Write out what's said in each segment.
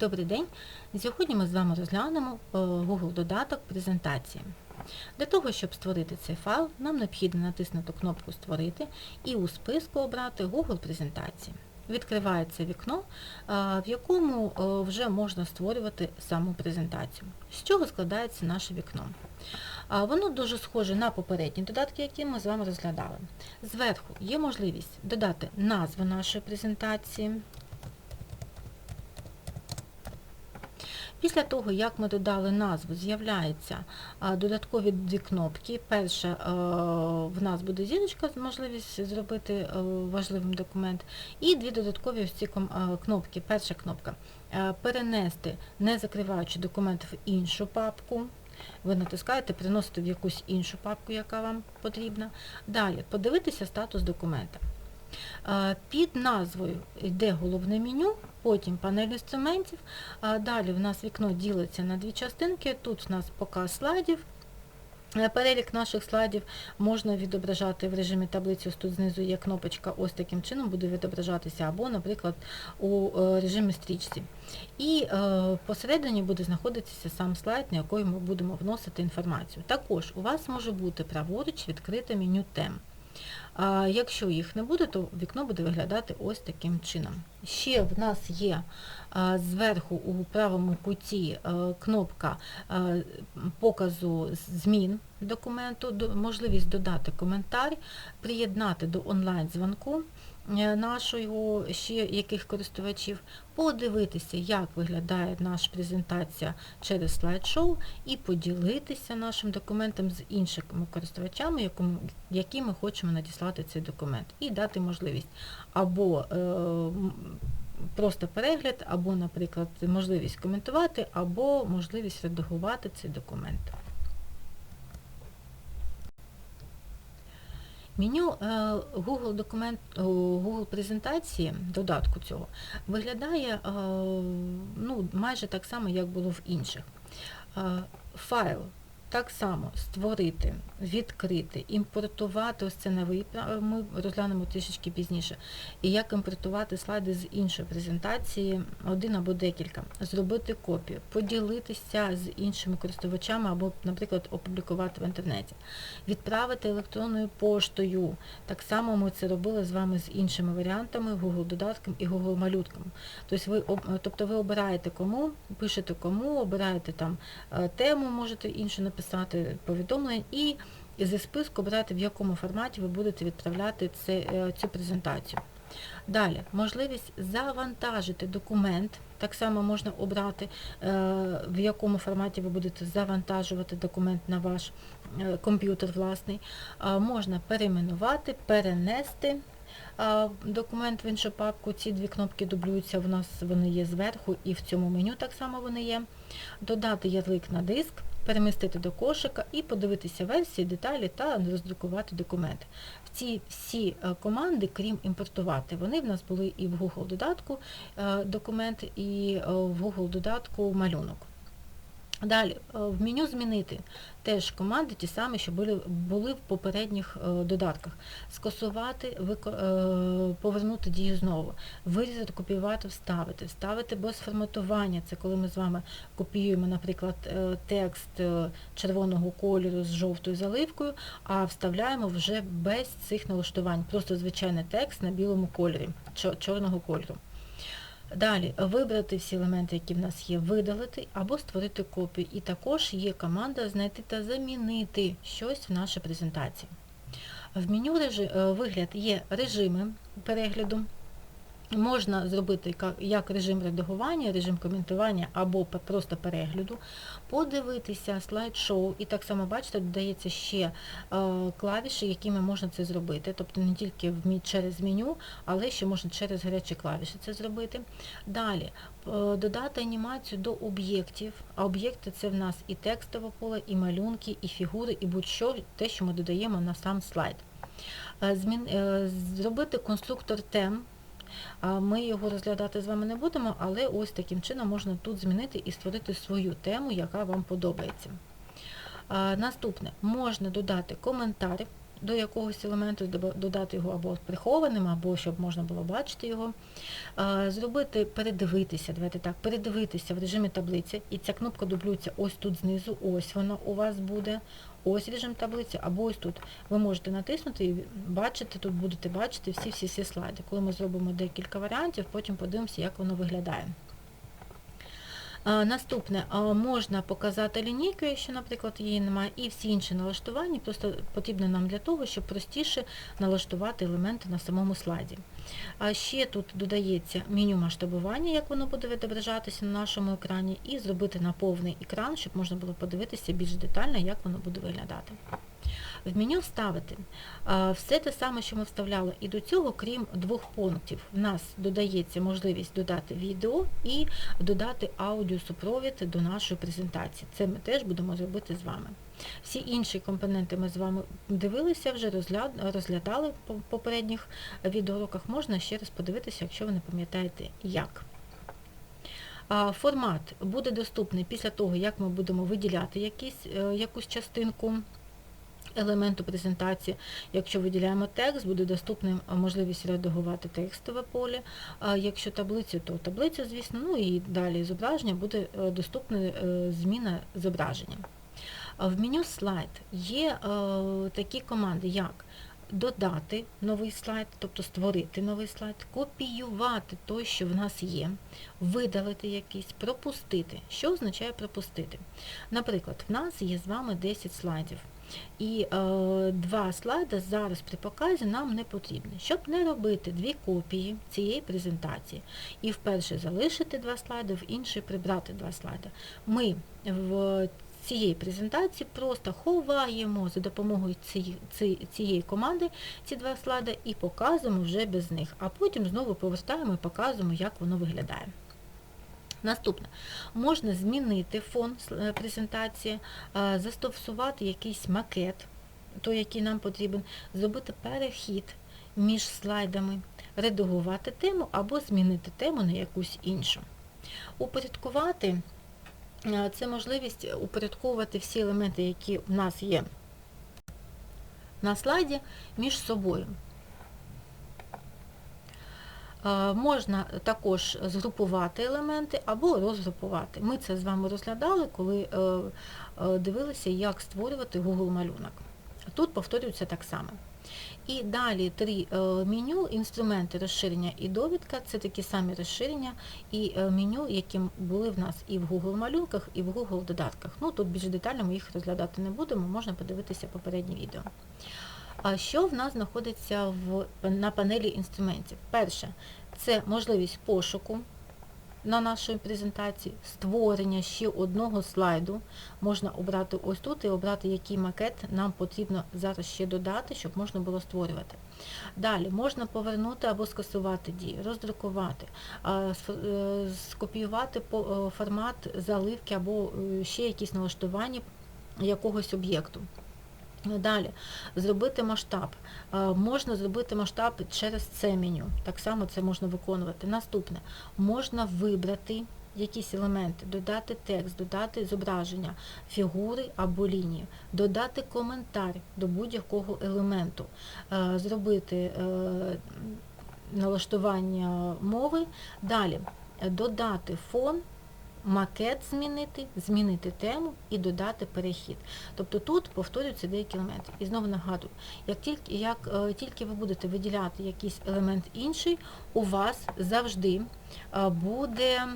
Добрий день! Сьогодні ми з вами розглянемо е, Google додаток презентації. Для того, щоб створити цей файл, нам необхідно натиснути кнопку Створити і у списку обрати Google презентації. Відкривається вікно, е, в якому е, вже можна створювати саму презентацію. З чого складається наше вікно? Воно дуже схоже на попередні додатки, які ми з вами розглядали. Зверху є можливість додати назву нашої презентації. Після того, як ми додали назву, з'являються додаткові дві кнопки. Перша в нас буде зірочка, можливість зробити важливим документ, і дві додаткові ось ці кнопки. Перша кнопка перенести, не закриваючи документ в іншу папку. Ви натискаєте, переносите в якусь іншу папку, яка вам потрібна. Далі подивитися статус документа. Під назвою йде головне меню, потім панель інструментів. Далі в нас вікно ділиться на дві частинки. Тут в нас показ слайдів. Перелік наших слайдів можна відображати в режимі таблиці. Ось тут знизу є кнопочка, ось таким чином буде відображатися, або, наприклад, у е, режимі стрічці. І е, посередині буде знаходитися сам слайд, на який ми будемо вносити інформацію. Також у вас може бути праворуч відкрите меню тем. А якщо їх не буде, то вікно буде виглядати ось таким чином. Ще в нас є а, зверху у правому куті а, кнопка а, показу змін документу, до- можливість додати коментар, приєднати до онлайн-дзвонку е, нашого ще яких користувачів, подивитися, як виглядає наша презентація через слайд-шоу і поділитися нашим документом з іншими користувачами, які ми хочемо надіслати цей документ, і дати можливість або е, просто перегляд, або, наприклад, можливість коментувати, або можливість редагувати цей документ. Меню е, Google документ, о, Google презентації, додатку цього, виглядає е, ну, майже так само, як було в інших. Е, Файл так само створити, відкрити, імпортувати, ось це новий, ми розглянемо трішечки пізніше, і як імпортувати слайди з іншої презентації, один або декілька, зробити копію, поділитися з іншими користувачами або, наприклад, опублікувати в інтернеті, відправити електронною поштою. Так само ми це робили з вами з іншими варіантами, Google додатком і Google малютком. Тобто ви, тобто ви обираєте кому, пишете кому, обираєте там е, тему, можете іншу написати, повідомлення і зі списку обираєте, в якому форматі ви будете відправляти е, цю презентацію. Далі, можливість завантажити документ. Так само можна обрати, е, в якому форматі ви будете завантажувати документ на ваш е, комп'ютер власний. Можна перейменувати, перенести документ в іншу папку. Ці дві кнопки дублюються, в нас вони є зверху і в цьому меню так само вони є. Додати ярлик на диск, перемістити до кошика і подивитися версії, деталі та роздрукувати документи. Ці всі е, команди, крім імпортувати, вони в нас були і в Google додатку е, документ, і е, в Google додатку малюнок. Далі, е, в меню змінити теж команди ті самі, що були, були в попередніх е, додатках. Скасувати, е, повернути дію знову, вирізати, копіювати, вставити, вставити без форматування. Це коли ми з вами копіюємо, наприклад, текст червоного кольору з жовтою заливкою, а вставляємо вже без цих налаштувань. Просто звичайний текст на білому кольорі, чорного кольору. Далі вибрати всі елементи, які в нас є, видалити або створити копію. І також є команда знайти та замінити щось в нашій презентації. В меню е, вигляд є режими перегляду. Можна зробити як режим редагування, режим коментування або просто перегляду, подивитися слайд-шоу, і так само, бачите, додається ще е, клавіші, якими можна це зробити. Тобто не тільки через меню, але ще можна через гарячі клавіші це зробити. Далі е, додати анімацію до об'єктів. А об'єкти це в нас і текстове поле, і малюнки, і фігури, і будь-що те, що ми додаємо на сам слайд. Е, зробити конструктор тем. Ми його розглядати з вами не будемо, але ось таким чином можна тут змінити і створити свою тему, яка вам подобається. Наступне, можна додати коментар до якогось елементу, додати його або прихованим, або щоб можна було бачити його. Зробити, передивитися, давайте так, передивитися в режимі таблиці, і ця кнопка дублюється ось тут знизу, ось вона у вас буде, ось режим таблиці, або ось тут. Ви можете натиснути і бачити, тут будете бачити всі-всі всі слайди. Коли ми зробимо декілька варіантів, потім подивимося, як воно виглядає. Наступне, можна показати лінійку, якщо, наприклад, її немає, і всі інші налаштування просто потрібно нам для того, щоб простіше налаштувати елементи на самому слайді. А ще тут додається меню масштабування, як воно буде відображатися на нашому екрані, і зробити на повний екран, щоб можна було подивитися більш детально, як воно буде виглядати. В меню вставити все те саме, що ми вставляли і до цього, крім двох пунктів. В нас додається можливість додати відео і додати аудіосупровід до нашої презентації. Це ми теж будемо робити з вами. Всі інші компоненти ми з вами дивилися, вже розгля- розглядали по попередніх відеоуроках. Можна ще раз подивитися, якщо ви не пам'ятаєте як. Формат буде доступний після того, як ми будемо виділяти якісь, е, якусь частинку елементу презентації. Якщо виділяємо текст, буде доступним можливість редагувати текстове поле. Якщо таблицю, то таблиця, звісно, ну і далі зображення буде е, доступна е, зміна зображення. В меню слайд є е, такі команди, як додати новий слайд, тобто створити новий слайд, копіювати той, що в нас є, видалити якийсь, пропустити. Що означає пропустити? Наприклад, в нас є з вами 10 слайдів. І е, два слайди зараз при показі нам не потрібні. Щоб не робити дві копії цієї презентації і вперше залишити два слайди, в інший прибрати два слайди, ми в цієї презентації просто ховаємо за допомогою цієї, ці- цієї команди ці два слайди і показуємо вже без них, а потім знову повертаємо і показуємо, як воно виглядає. Наступне, можна змінити фон е, презентації, е, застосувати якийсь макет, той, який нам потрібен, зробити перехід між слайдами, редагувати тему або змінити тему на якусь іншу. Упорядкувати е, це можливість упорядковувати всі елементи, які в нас є на слайді, між собою. Е, Можна також згрупувати елементи або розгрупувати. Ми це з вами розглядали, коли е, е, дивилися, як створювати Google малюнок. Тут повторюється так само. І далі три меню, інструменти розширення і довідка це такі самі розширення і меню, які були в нас і в Google малюнках, і в Google додатках. Ну, тут більш детально ми їх розглядати не будемо, можна подивитися попереднє відео. Що в нас знаходиться в, на панелі інструментів? Перше, це можливість пошуку на нашій презентації, створення ще одного слайду. Можна обрати ось тут і обрати, який макет нам потрібно зараз ще додати, щоб можна було створювати. Далі можна повернути або скасувати дії, роздрукувати, е, скопіювати е, формат заливки або е, ще якісь налаштування якогось об'єкту. Далі, зробити масштаб. Е, Можна зробити масштаб через це меню. Так само це можна виконувати. Наступне, можна вибрати якісь елементи, додати текст, додати зображення, фігури або лінії, додати коментар до будь-якого елементу, е, зробити е, налаштування мови. Далі, додати фон, макет змінити, змінити тему і додати перехід. Тобто тут повторюються деякі елементи. І знову нагадую, як тільки, як, е, тільки ви будете виділяти якийсь елемент інший, у вас завжди е, буде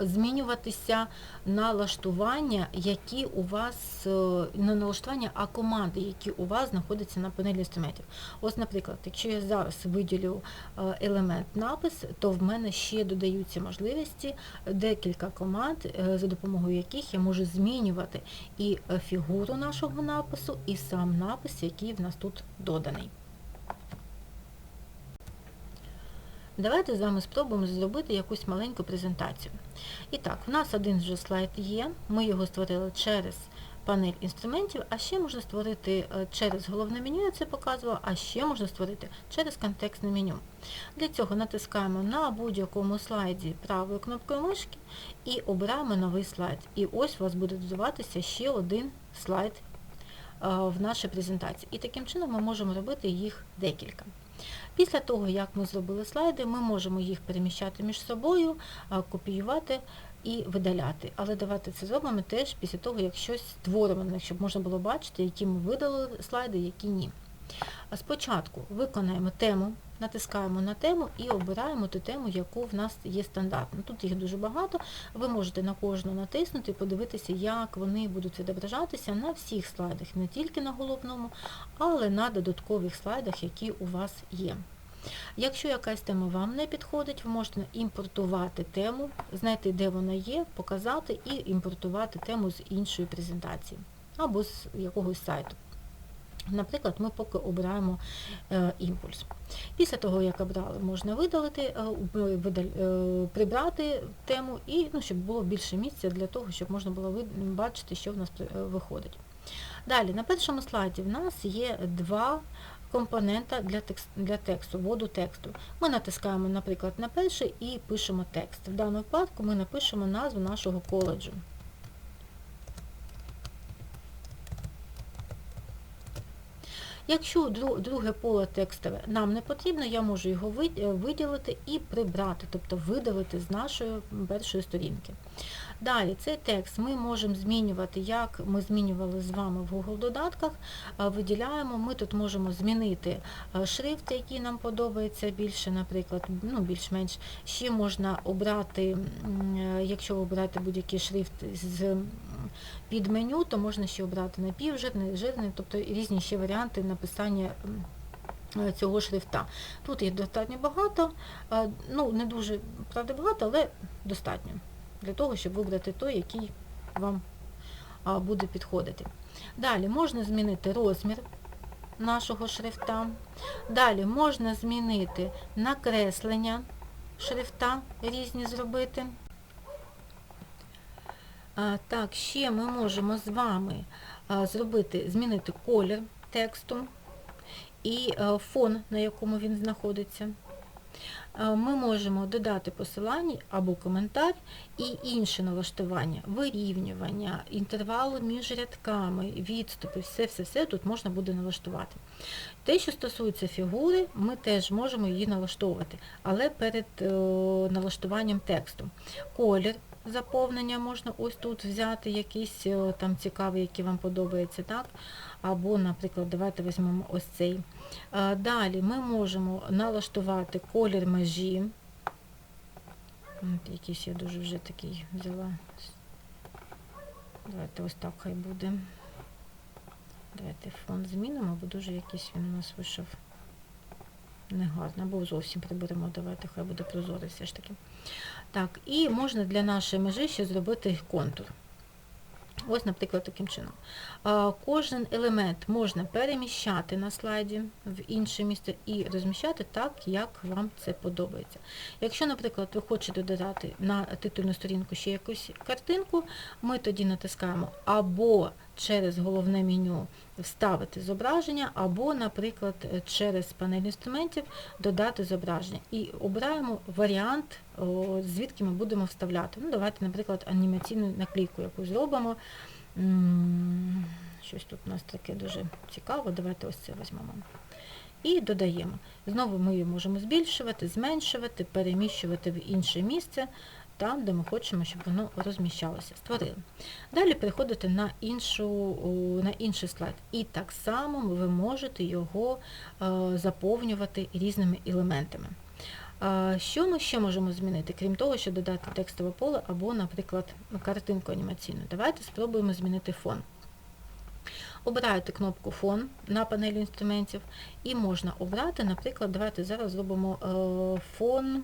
змінюватися налаштування, які у вас, е, не налаштування, а команди, які у вас знаходяться на панелі інструментів. Ось, наприклад, якщо я зараз виділю е, елемент напис, то в мене ще додаються можливості декілька команд, е, за допомогою яких я можу змінювати і е, фігуру нашого напису, і сам напис, який в нас тут доданий. Давайте з вами спробуємо зробити якусь маленьку презентацію. І так, в нас один вже слайд є, ми його створили через панель інструментів, а ще можна створити е, через головне меню, я це показувала, а ще можна створити через контекстне меню. Для цього натискаємо на будь-якому слайді правою кнопкою мишки і обираємо новий слайд. І ось у вас буде додаватися ще один слайд в нашій презентації. І таким чином ми можемо робити їх декілька. Після того, як ми зробили слайди, ми можемо їх переміщати між собою, копіювати і видаляти. Але давайте це зробимо теж після того, як щось створимо, щоб можна було бачити, які ми видали слайди, які ні. Спочатку виконаємо тему, натискаємо на тему і обираємо ту тему, яку в нас є стандартно. Тут їх дуже багато, ви можете на кожну натиснути і подивитися, як вони будуть відображатися на всіх слайдах, не тільки на головному, але на додаткових слайдах, які у вас є. Якщо якась тема вам не підходить, ви можете імпортувати тему, знайти, де вона є, показати і імпортувати тему з іншої презентації або з якогось сайту. Наприклад, ми поки обираємо е, імпульс. Після того, як обрали, можна видалити, е, е, прибрати тему, і ну, щоб було більше місця для того, щоб можна було бачити, що в нас виходить. Далі, на першому слайді в нас є два компонента для текст, для тексту, воду тексту. Ми натискаємо, наприклад, на перший і пишемо текст. В даному випадку ми напишемо назву нашого коледжу. Якщо друге поле текстове нам не потрібно, я можу його е, виділити і прибрати, тобто видалити з нашої першої сторінки. Далі, цей текст ми можемо змінювати, як ми змінювали з вами в Google додатках, виділяємо, ми тут можемо змінити шрифт, який нам подобається більше, наприклад, ну, більш-менш. Ще можна обрати, якщо ви будь-який шрифт з під меню, то можна ще обрати напівжирний, жирний, тобто різні ще варіанти написання цього шрифта. Тут їх достатньо багато, ну не дуже правда багато, але достатньо для того, щоб вибрати той, який вам буде підходити. Далі можна змінити розмір нашого шрифта. Далі можна змінити накреслення шрифта, різні зробити. Так, ще ми можемо з вами зробити, змінити колір тексту і фон, на якому він знаходиться. Ми можемо додати посилання або коментар і інше налаштування, вирівнювання, інтервалу між рядками, відступи, все-все-все тут можна буде налаштувати. Те, що стосується фігури, ми теж можемо її налаштовувати, але перед налаштуванням тексту. Колір заповнення можна ось тут взяти якийсь е, там цікавий, який вам подобається, так? Або, наприклад, давайте візьмемо ось цей. Далі ми можемо налаштувати колір межі. От Якийсь я дуже вже такий взяла. Давайте ось так хай буде. Давайте фон змінимо, бо дуже якийсь він у нас вийшов негарно, або зовсім приберемо, давайте хай буде прозорий все ж таки. Так, і можна для нашої межі ще зробити контур. Ось, наприклад, таким чином. Кожен елемент можна переміщати на слайді в інше місце і розміщати так, як вам це подобається. Якщо, наприклад, ви хочете додати на титульну сторінку ще якусь картинку, ми тоді натискаємо або через головне меню вставити зображення, або, наприклад, через панель інструментів додати зображення. І обираємо варіант, звідки ми будемо вставляти. Ну, Давайте, наприклад, анімаційну наклейку яку зробимо. Щось тут у нас таке дуже цікаве, давайте ось це візьмемо. І додаємо. Знову ми її можемо збільшувати, зменшувати, переміщувати в інше місце там, де ми хочемо, щоб воно розміщалося. Створили. Далі переходите на іншу, на інший слайд. І так само ви можете його е, заповнювати різними елементами. Що ми ще можемо змінити, крім того, що додати текстове поле або, наприклад, картинку анімаційну. Давайте спробуємо змінити фон. Обираєте кнопку Фон на панелі інструментів і можна обрати, наприклад, давайте зараз зробимо е, фон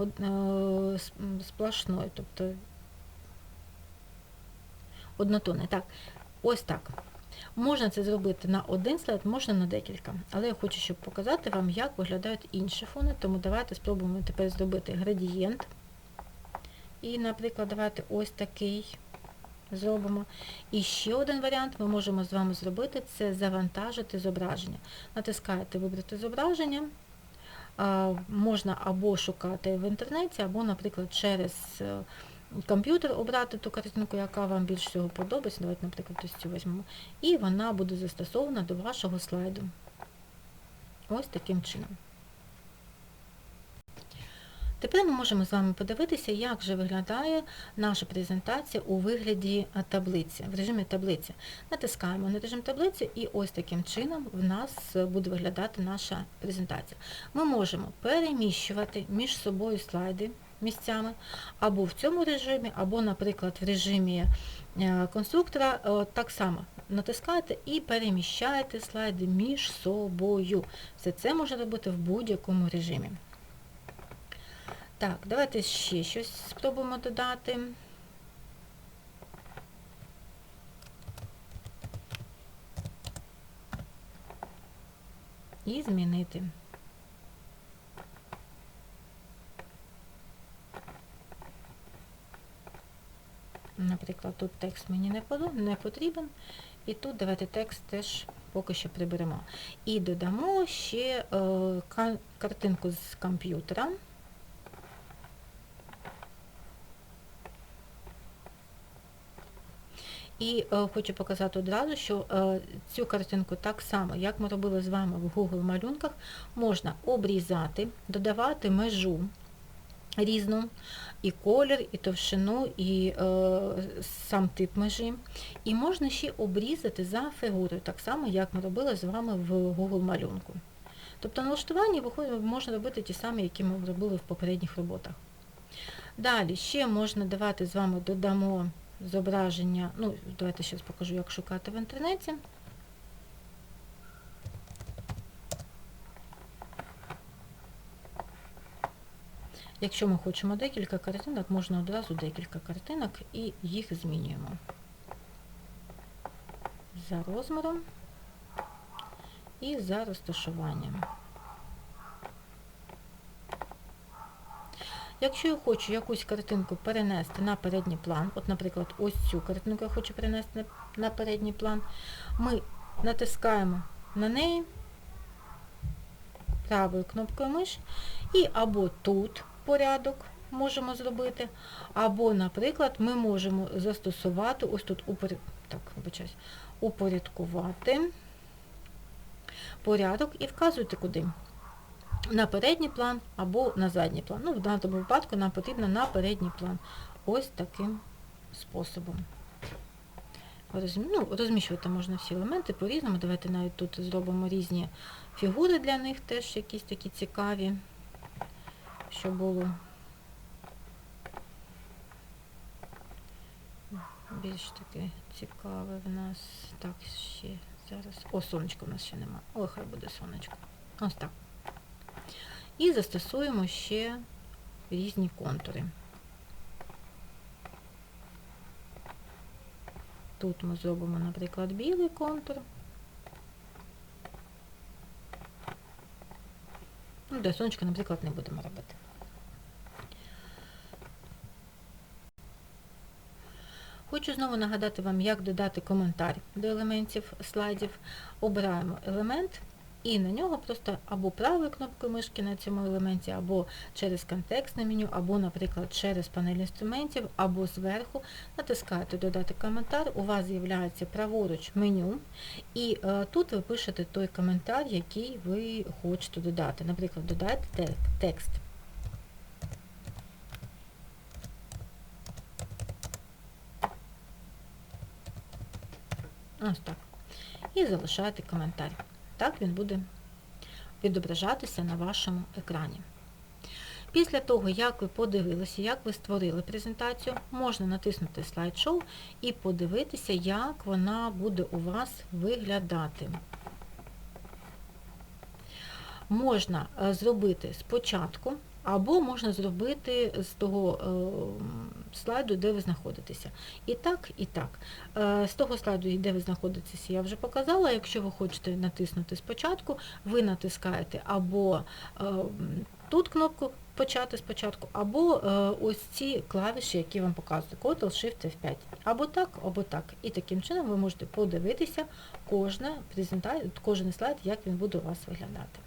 Е, сплошної, тобто однотонний. Так, ось так. Можна це зробити на один слайд, можна на декілька. Але я хочу, щоб показати вам, як виглядають інші фони, тому давайте спробуємо тепер зробити градієнт. І, наприклад, давайте ось такий зробимо. І ще один варіант ми можемо з вами зробити це завантажити зображення. Натискаєте Вибрати зображення можна або шукати в інтернеті, або, наприклад, через е, комп'ютер, обрати ту картинку, яка вам більш всього подобається. Давайте, наприклад, ось цю візьмемо. І вона буде застосована до вашого слайду. Ось таким чином. Тепер ми можемо з вами подивитися, як же виглядає наша презентація у вигляді таблиці, в режимі таблиці. Натискаємо на режим таблиці і ось таким чином в нас буде виглядати наша презентація. Ми можемо переміщувати між собою слайди місцями або в цьому режимі, або, наприклад, в режимі е, конструктора е, так само натискаєте і переміщаєте слайди між собою. Все це можна робити в будь-якому режимі. Так, давайте ще щось спробуємо додати. І змінити. Наприклад, тут текст мені не потрібен, і тут давайте текст теж поки що приберемо. І додамо ще е, картинку з комп'ютера. І е, хочу показати одразу, що е, цю картинку так само, як ми робили з вами в Google малюнках, можна обрізати, додавати межу різну, і колір, і товщину, і е, сам тип межі. І можна ще обрізати за фігурою, так само, як ми робили з вами в Google малюнку. Тобто налаштування можна робити ті самі, які ми робили в попередніх роботах. Далі ще можна давати з вами додамо зображення, ну, давайте зараз покажу, як шукати в інтернеті. Якщо ми хочемо декілька картинок, можна одразу декілька картинок і їх змінюємо за розміром і за розташуванням. Якщо я хочу якусь картинку перенести на передній план, от, наприклад, ось цю картинку я хочу перенести на передній план, ми натискаємо на неї правою кнопкою миш і або тут порядок можемо зробити, або, наприклад, ми можемо застосувати, ось тут так, упорядкувати порядок і вказуйте куди на передній план або на задній план. Ну, В даному випадку нам потрібно на передній план. Ось таким способом. Ну, Розміщувати можна всі елементи по-різному. Давайте навіть тут зробимо різні фігури для них, теж якісь такі цікаві, що було більш таке цікаве в нас. Так, ще зараз. О, сонечко в нас ще немає. Ой, хай буде сонечко. Ось так. І застосуємо ще різні контури. Тут ми зробимо, наприклад, білий контур. Ну, Для сонечка, наприклад, не будемо робити. Хочу знову нагадати вам, як додати коментар до елементів слайдів. Обираємо елемент. І на нього просто або правою кнопкою мишки на цьому елементі, або через контекстне меню, або, наприклад, через панель інструментів, або зверху натискаєте Додати коментар, у вас з'являється праворуч меню, і е, тут ви пишете той коментар, який ви хочете додати. Наприклад, додайте текст. Ось так. І залишаєте коментар. Так він буде відображатися на вашому екрані. Після того, як ви подивилися, як ви створили презентацію, можна натиснути слайд-шоу і подивитися, як вона буде у вас виглядати. Можна е, зробити спочатку або можна зробити з того е, слайду, де ви знаходитеся. І так, і так. Е, з того слайду, де ви знаходитеся, я вже показала. Якщо ви хочете натиснути спочатку, ви натискаєте або е, тут кнопку Почати спочатку, або ось ці клавіші, які вам показують, Ctrl-Shift F5. Або так, або так. І таким чином ви можете подивитися кожна кожен слайд, як він буде у вас виглядати.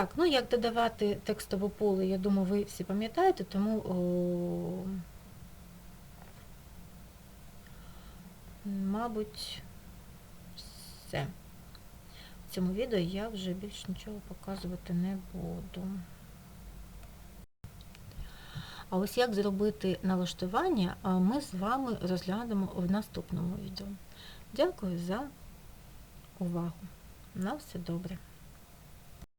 Так, ну як додавати текстове поле, я думаю, ви всі пам'ятаєте, тому о, мабуть, все. В цьому відео я вже більш нічого показувати не буду. А ось як зробити налаштування, ми з вами розглянемо в наступному відео. Дякую за увагу. На все добре.